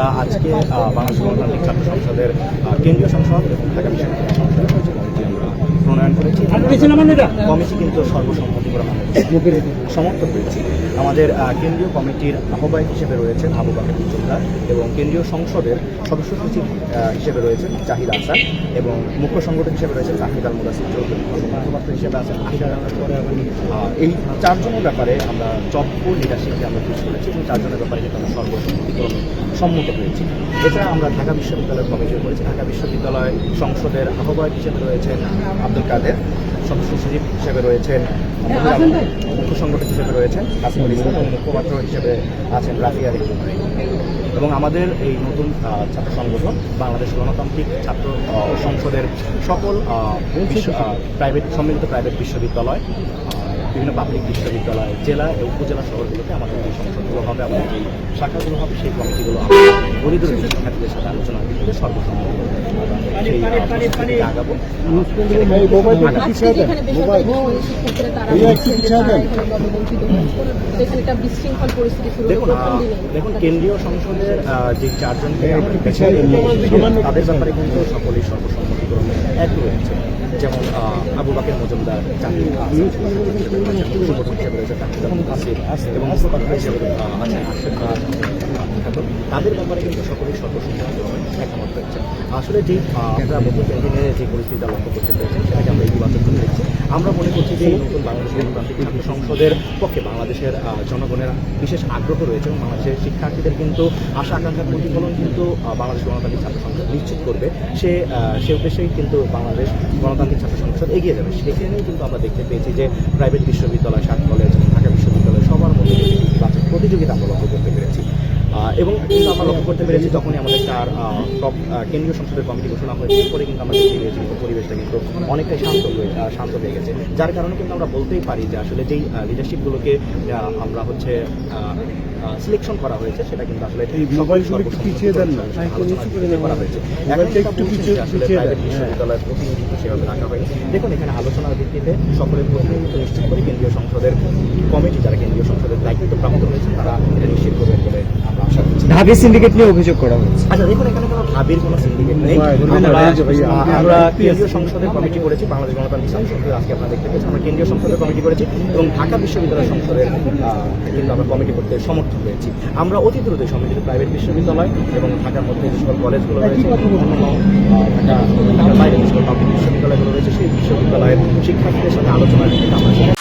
আমরা আজকে বাংলাদেশ গণতান্ত্রিক ছাত্র সংসদের কেন্দ্রীয় সংসদ এবং ঢাকা বিশ্ববিদ্যালয় সংসদের কমিটি আমরা প্রণয়ন করেছি কমিটি কিন্তু সর্বসম্মতিক্রমে আমরা সমর্থন পেয়েছি। আমাদের কেন্দ্রীয় কমিটির আহ্বায়ক হিসেবে রয়েছেন আবু বাকের জুমদার এবং কেন্দ্রীয় সংসদের সদস্য সচিব হিসেবে রয়েছেন জাহিদ আহসান এবং মুখ্য সংগঠক হিসেবে রয়েছেন জাহিদ আল মুদাসির চৌধুরী। হিসেবে আছেন এই চারজনের ব্যাপারে আমরা চপ্পু লিডারশিপকে আমরা চুজ করেছি। এবং চারজনের ব্যাপারে কিন্তু আমরা সর্বসম্মতিক্রমে সম্মত হয়েছি। এছাড়া আমরা ঢাকা বিশ্ববিদ্যালয়ের কমিটি করেছি। ঢাকা বিশ্ববিদ্যালয় সংসদের আহ্বায়ক হিসেবে রয়েছেন আব্দুল কাদের। সদস্য সচিব হিসেবে রয়েছেন মুখ্য সংগঠক হিসেবে রয়েছেন আসিফুল ইসলাম এবং মুখপাত্র হিসেবে আছেন রাফিয়া রিজু এবং আমাদের এই নতুন ছাত্র সংগঠন বাংলাদেশ গণতান্ত্রিক ছাত্র সংসদের সকল প্রাইভেট সম্মিলিত প্রাইভেট বিশ্ববিদ্যালয় বিভিন্ন পাবলিক বিশ্ববিদ্যালয় জেলা এবং উপজেলা শহরগুলোতে আমাদের যে সংসদগুলো হবে আমাদের যে শাখাগুলো হবে সেই কমিটিগুলো আমরা দরিদ্র শিক্ষার্থীদের সাথে আলোচনা ভিত্তিতে সর্বসম্মত আগাবো। দেখুন কেন্দ্রীয় সংসদের যে চারজন তাদের ব্যাপারে কিন্তু সকলেই সর্বসম্মতিক্রমে এক রয়েছে যেমন আহ, আবু বাকের মজুমদার চাকরি এবং। তাদের ব্যাপারে কিন্তু সকলেই সর্বসম্মতিক্রমে একমত হয়েছে আসলে যে আমরা নতুন ক্যান্টিনে যে পরিস্থিতিটা লক্ষ্য করতে পেরেছেন সেটাকে আমরা ইতিবাচক করে দেখছি আমরা মনে করছি যে নতুন বাংলাদেশ গণতান্ত্রিক ছাত্র সংসদের পক্ষে বাংলাদেশের জনগণের বিশেষ আগ্রহ রয়েছে এবং বাংলাদেশের শিক্ষার্থীদের কিন্তু আশা আকাঙ্ক্ষার প্রতিফলন কিন্তু বাংলাদেশ গণতান্ত্রিক ছাত্র সংসদ নিশ্চিত করবে সে সে উদ্দেশ্যেই কিন্তু বাংলাদেশ গণতান্ত্রিক ছাত্র সংসদ এগিয়ে যাবে সেখানেই কিন্তু আমরা দেখতে পেয়েছি যে প্রাইভেট বিশ্ববিদ্যালয় সাত কলেজ ঢাকা বিশ্ববিদ্যালয় সবার মধ্যে প্রতিযোগিতা আমরা লক্ষ্য করতে আহ, এবং কিন্তু আমরা লক্ষ্য করতে পেরেছি যখনই আমাদের চার কেন্দ্রীয় সংসদের কমিটি ঘোষণা হয়েছে এরপরে কিন্তু আমরা দেখতে কিন্তু পরিবেশটা কিন্তু অনেকটাই শান্ত হয়ে শান্ত হয়ে গেছে যার কারণে কিন্তু আমরা বলতেই পারি যে আসলে যেই লিডারশিপগুলোকে আমরা হচ্ছে সিলেকশন করা হয়েছে সেটা কিন্তু আসলে পিছিয়ে দেন না। করা হয়েছে একটু আসলে হ্যাঁ। বিশ্ববিদ্যালয়ের প্রতিনিধিত্ব সেভাবে রাখা হয়নি দেখুন এখানে আলোচনার ভিত্তিতে সকলের প্রতিনিধিত্ব নিশ্চিত করে কেন্দ্রীয় সংসদের কমিটি যারা কেন্দ্রীয় সংসদের দায়িত্ব প্রাপ্ত হয়েছেন তারা এটা নিশ্চিত করবেন বলে আমরা আশা করছি ঢাবি সিন্ডিকেট নিয়ে অভিযোগ করা হচ্ছে আচ্ছা দেখুন এখানে কোনো ঢাবির কোনো সিন্ডিকেট নেই। আমরা কেন্দ্রীয় সংসদের কমিটি করেছি বাংলাদেশ গণতান্ত্রিক আজকে আপনারা দেখতে পেয়েছেন আমরা কেন্দ্রীয় সংসদের কমিটি করেছি এবং ঢাকা বিশ্ববিদ্যালয় সংসদের কিন্তু আমরা কমিটি করতে সমর্থন হয়েছি আমরা অতি দ্রুত সম্মিলিত প্রাইভেট বিশ্ববিদ্যালয় এবং ঢাকার মধ্যে যে সকল কলেজগুলো রয়েছে ঢাকা ঢাকার বাইরে যে সকল পাবলিক বিশ্ববিদ্যালয়গুলো রয়েছে সেই বিশ্ববিদ্যালয়ের শিক্ষার্থীদের সাথে আলোচনার ভিত্তিতে আমরা সেখানে